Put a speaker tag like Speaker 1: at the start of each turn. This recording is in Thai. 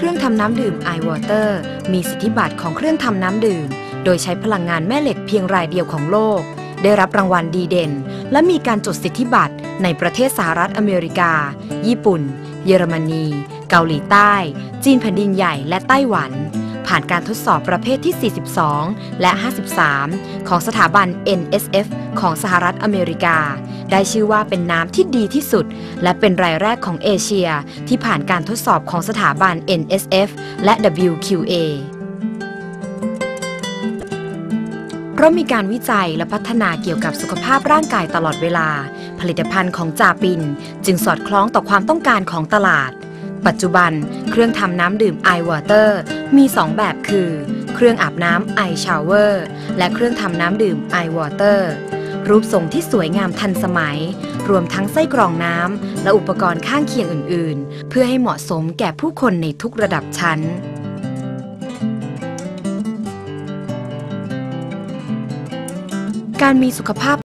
Speaker 1: เครื่องทำน้ำดื่ม iWater มีสิทธิบัตรของเครื่องทำน้ำดื่ม โดยใช้พลังงานแม่เหล็กเพียงรายเดียวของโลก ได้รับรางวัลดีเด่น และมีการจดสิทธิบัตรในประเทศสหรัฐอเมริกา ญี่ปุ่น เยอรมนี เกาหลีใต้ จีนแผ่นดินใหญ่และไต้หวัน ผ่านการทดสอบประเภทที่ 42 และ 53 ของสถาบัน NSF ของสหรัฐอเมริกา ได้ชื่อว่าเป็นน้ำที่ดีที่สุด และเป็นรายแรกของเอเชีย ที่ผ่านการทดสอบของสถาบัน NSF และ WQA เพราะมีการวิจัยและพัฒนาเกี่ยวกับสุขภาพร่างกายตลอดเวลา ผลิตภัณฑ์ของจาปิน จึงสอดคล้องต่อความต้องการของตลาด ปัจจุบันเครื่องทำน้ำดื่ม iWater มี 2 แบบคือ เครื่องอาบน้ำ i shower และเครื่องทำน้ำดื่ม iWater รูปทรงที่สวยงามทันสมัย รวมทั้งไส้กรองน้ำและอุปกรณ์ข้างเคียงอื่น ๆ เพื่อให้เหมาะสมแก่ผู้คนในทุกระดับชั้นการมีสุขภาพ